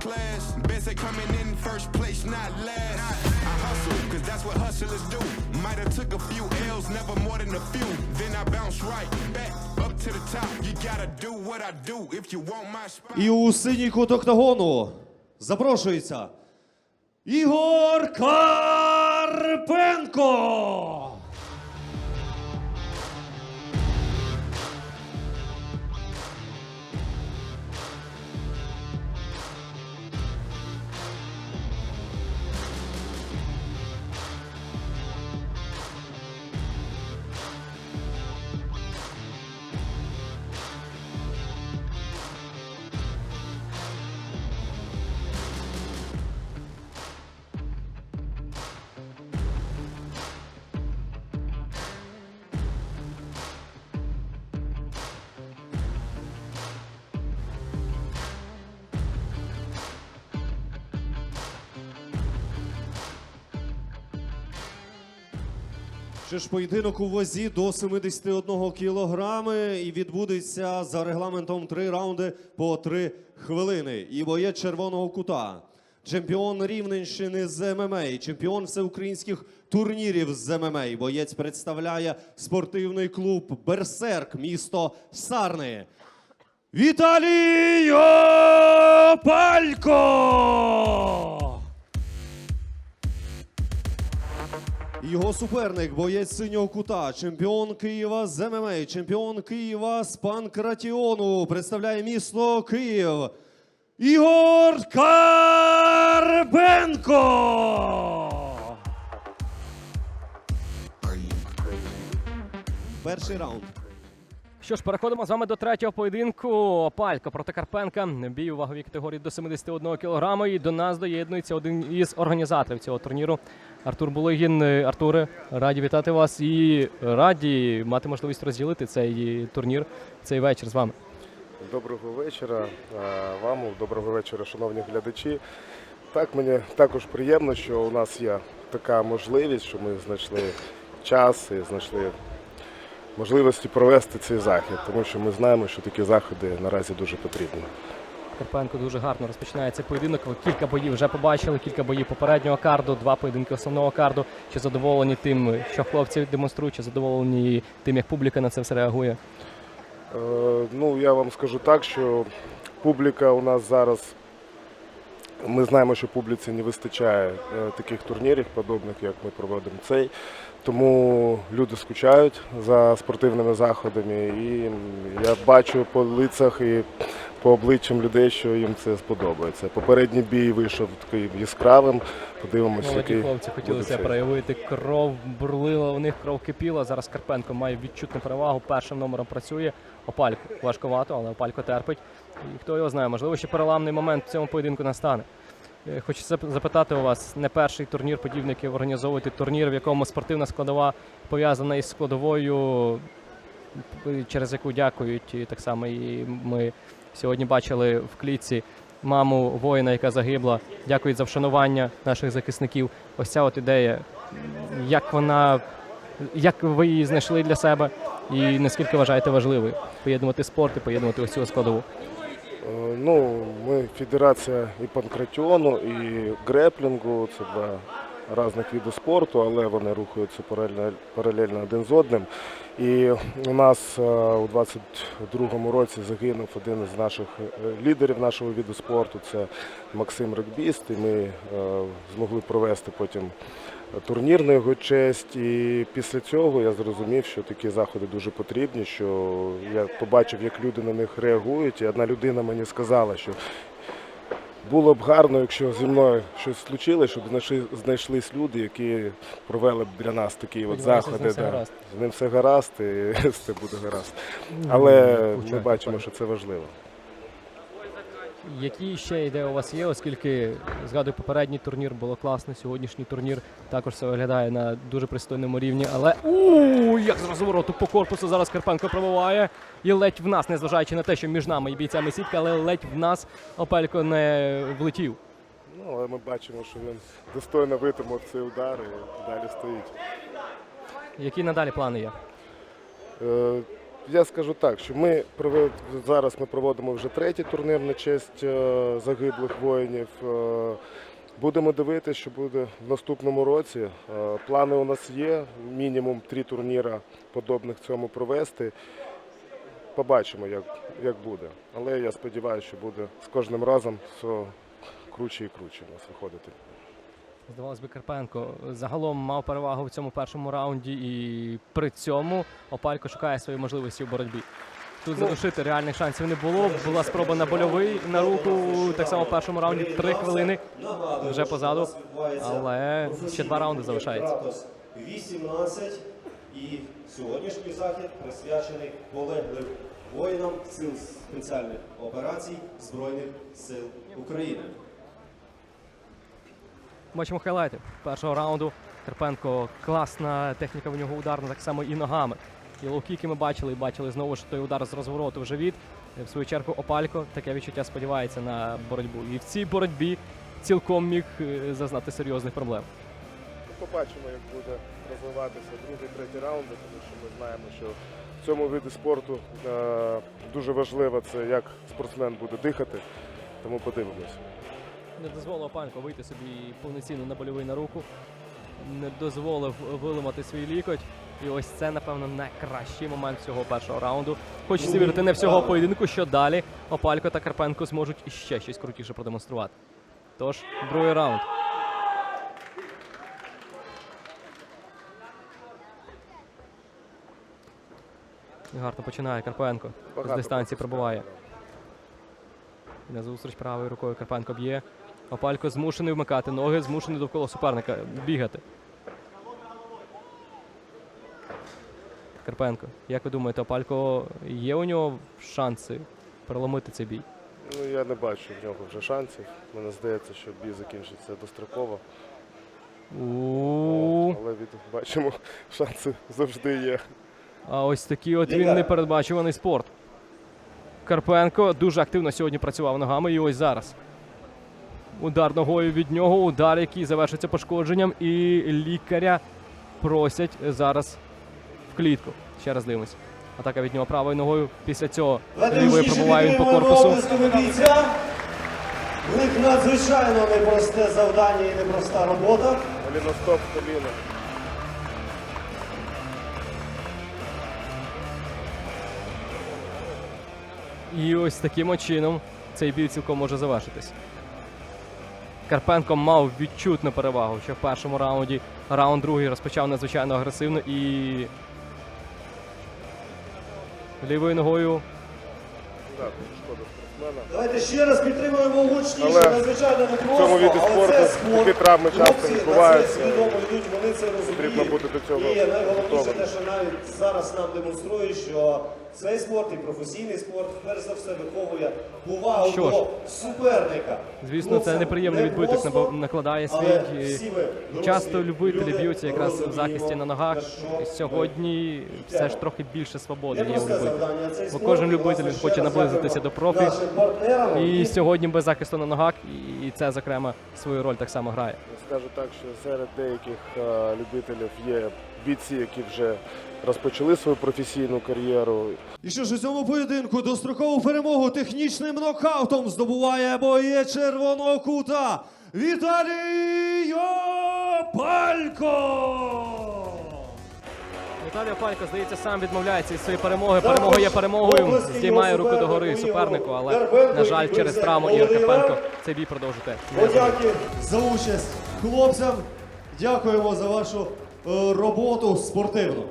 class. Best at coming in first place, not last. I hustle, cause that's what hustlers do. Might have took a few L's, never more than a few. Then I bounce right back up to the top. You gotta do what I do if you want my spot. І у синій кут октагону запрошується Ігор Карпенко. Ще ж поєдинок у вазі до 71 кілограми і відбудеться за регламентом три раунди по три хвилини. І боєць червоного кута. Чемпіон Рівненщини з ММА, чемпіон всеукраїнських турнірів з ММА. Боєць представляє спортивний клуб Берсерк, місто Сарни. Віталій Опалько! Його суперник, боєць синього кута, чемпіон Києва з ММА, чемпіон Києва з панкратіону, представляє місто Київ. Ігор Карпенко! Перший раунд. Що ж, переходимо з вами до третього поєдинку. Палько проти Карпенка. Бій у ваговій категорії до 71 кг. І до нас доєднується один із організаторів цього турніру. Артур Булигін. Артуре, раді вітати вас і раді мати можливість розділити цей турнір, цей вечір з вами. Доброго вечора вам, доброго вечора, шановні глядачі. Так, мені також приємно, що у нас є така можливість, що ми знайшли час і знайшли можливості провести цей захід, тому що ми знаємо, що такі заходи наразі дуже потрібні. Карпенко дуже гарно розпочинає цей поєдинок. Ви Кілька боїв вже побачили, кілька боїв попереднього карду, два поєдинки основного карду. Чи задоволені тим, що хлопці демонструють, чи задоволені тим, як публіка на це все реагує? Е, Ну, я вам скажу так, що публіка у нас зараз. Ми знаємо, що публіці не вистачає е, таких турнірів, подобних, як ми проводимо цей. Тому люди скучають за спортивними заходами. І я бачу по лицях і по обличчям людей, що їм це сподобається. Попередній бій вийшов такий яскравим. Подивимося, Молоді який хлопці хотіли проявити. Кров бурлила, у них кров кипіла. Зараз Карпенко має відчутну перевагу. Першим номером працює. Опалько важковато, але Опалько терпить. І хто його знає, можливо, ще переламний момент в цьому поєдинку настане. Е, Хочу запитати у вас, не перший турнір, подібний, який ви організовуєте турнір, в якому спортивна складова пов'язана із складовою, через яку дякують. І так само і ми сьогодні бачили в клітці маму воїна, яка загибла. Дякують за вшанування наших захисників. Ось ця от ідея, як вона, як ви її знайшли для себе, і наскільки вважаєте важливою поєднувати спорт і поєднувати ось цю складову. Е, Ну, ми федерація і панкратіону, і греплінгу. Це два різних види спорту, але вони рухаються паралельно, один з одним. І у нас е, у 22-му році загинув один із наших е, лідерів нашого виду спорту. Це Максим Регбіст. І ми е, змогли провести потім турнір на його честь. І після цього я зрозумів, що такі заходи дуже потрібні. Що я побачив, як люди на них реагують. І одна людина мені сказала, що було б гарно, якщо зі мною щось случилось, щоб знайшли, знайшлись люди, які провели б для нас такі от заходи. да. З ним все гаразд, і все буде гаразд. Але ми бачимо, що це важливо. Які ще ідеї у вас є, оскільки згадую, попередній турнір було класно, сьогоднішній турнір також все виглядає на дуже пристойному рівні. Але у як з розвороту по корпусу зараз Карпенко пробиває. І ледь в нас, незважаючи на те, що між нами і бійцями сітка, але ледь в нас Опелько не влетів. Ну, але ми бачимо, що він достойно витримав цей удар і далі стоїть. Які надалі плани є? Е, Я скажу так, що ми зараз ми проводимо вже третій турнір на честь е, загиблих воїнів. Е, Будемо дивитися, що буде в наступному році. Е, Плани у нас є, мінімум три турніри подобних цьому провести. Побачимо, як, як буде. Але я сподіваюся, що буде з кожним разом все круче і круче у нас виходити. Здавалось би, Карпенко загалом мав перевагу в цьому першому раунді, і при цьому Опалько шукає свої можливості в боротьбі. Тут задушити реальних шансів не було. Була спроба на больовий на руку. Так само в першому раунді три хвилини вже позаду. Але ще два раунди залишається. Кратос 18 і сьогоднішній захід присвячений полеглим воїнам сил спеціальних операцій Збройних сил України. Бачимо хайлайти першого раунду. Карпенко класна техніка в нього ударна, так само і ногами. І лоу-кіки ми бачили, і бачили знову ж той удар з розвороту в живіт. В свою чергу Опалько таке відчуття сподівається на боротьбу. І в цій боротьбі цілком міг е, зазнати серйозних проблем. Побачимо, як буде розвиватися другий, третій раунди, тому що ми знаємо, що в цьому виді спорту е, дуже важливо це, як спортсмен буде дихати. Тому подивимось. Не дозволив Опалько вийти собі повноцінно на больовий на руку. Не дозволив виламати свій лікоть. І ось це, напевно, найкращий момент цього першого раунду. Хочеться вірити не всього поєдинку, що далі Опалько та Карпенко зможуть іще щось крутіше продемонструвати. Тож, другий раунд. Гарно починає Карпенко. З дистанції пробуває. І на зустріч правою рукою Карпенко б'є. Опалько змушений вмикати ноги, змушений довкола суперника бігати. Карпенко, як ви думаєте, Опалько є у нього шанси переломити цей бій? Ну я не бачу в нього вже шансів. Мені здається, що бій закінчиться достроково. Але від бачимо, шанси завжди є. А ось такий от він непередбачуваний спорт. Карпенко дуже активно сьогодні працював ногами, і ось зараз. Удар ногою від нього, удар, який завершиться пошкодженням, і лікаря просять зараз в клітку. Ще раз дивимось. Атака від нього правою ногою. Після цього лівою пробуває він по корпусу. бійця. В них надзвичайно непросте завдання і непроста робота. Голіностоп коліно. І ось таким чином цей бій цілком може завершитись. Карпенко мав відчутну перевагу, що в першому раунді раунд другий розпочав надзвичайно агресивно і лівою ногою Так, шкода. Давайте ще раз підтримуємо гучніше, Але надзвичайно непросто. в цьому виді але спорту це спорт. такі травми часто Хлопці на відбуваються. свідомо йдуть, вони це розуміють. Бути до цього І найголовніше готовим. те, що навіть зараз нам демонструє, що цей спорт і професійний спорт, перш за все, виховує повагу Що ж. до суперника. Звісно, це неприємний не відбиток просто, наба- накладає але свій. дорослі Часто любителі люди, б'ються якраз в захисті на ногах. Сьогодні все ж трохи більше свободи є у любителів. Бо кожен любитель хоче наблизитися до профі. І сьогодні без захисту на ногах, і це, зокрема, свою роль так само грає. Скажу так, що серед деяких е, любителів є бійці, які вже розпочали свою професійну кар'єру. І що ж у цьому поєдинку дострокову перемогу технічним нокаутом здобуває боєць червоного кута Віталій Палько! Віталій палька здається, сам відмовляється від своєї перемоги. Перемога є перемогою. Здіймає руку догори супернику, але, на жаль, через травму Ігор Карпенко цей бій продовжити. Подяки за участь хлопцям. Дякуємо за вашу е, роботу спортивну.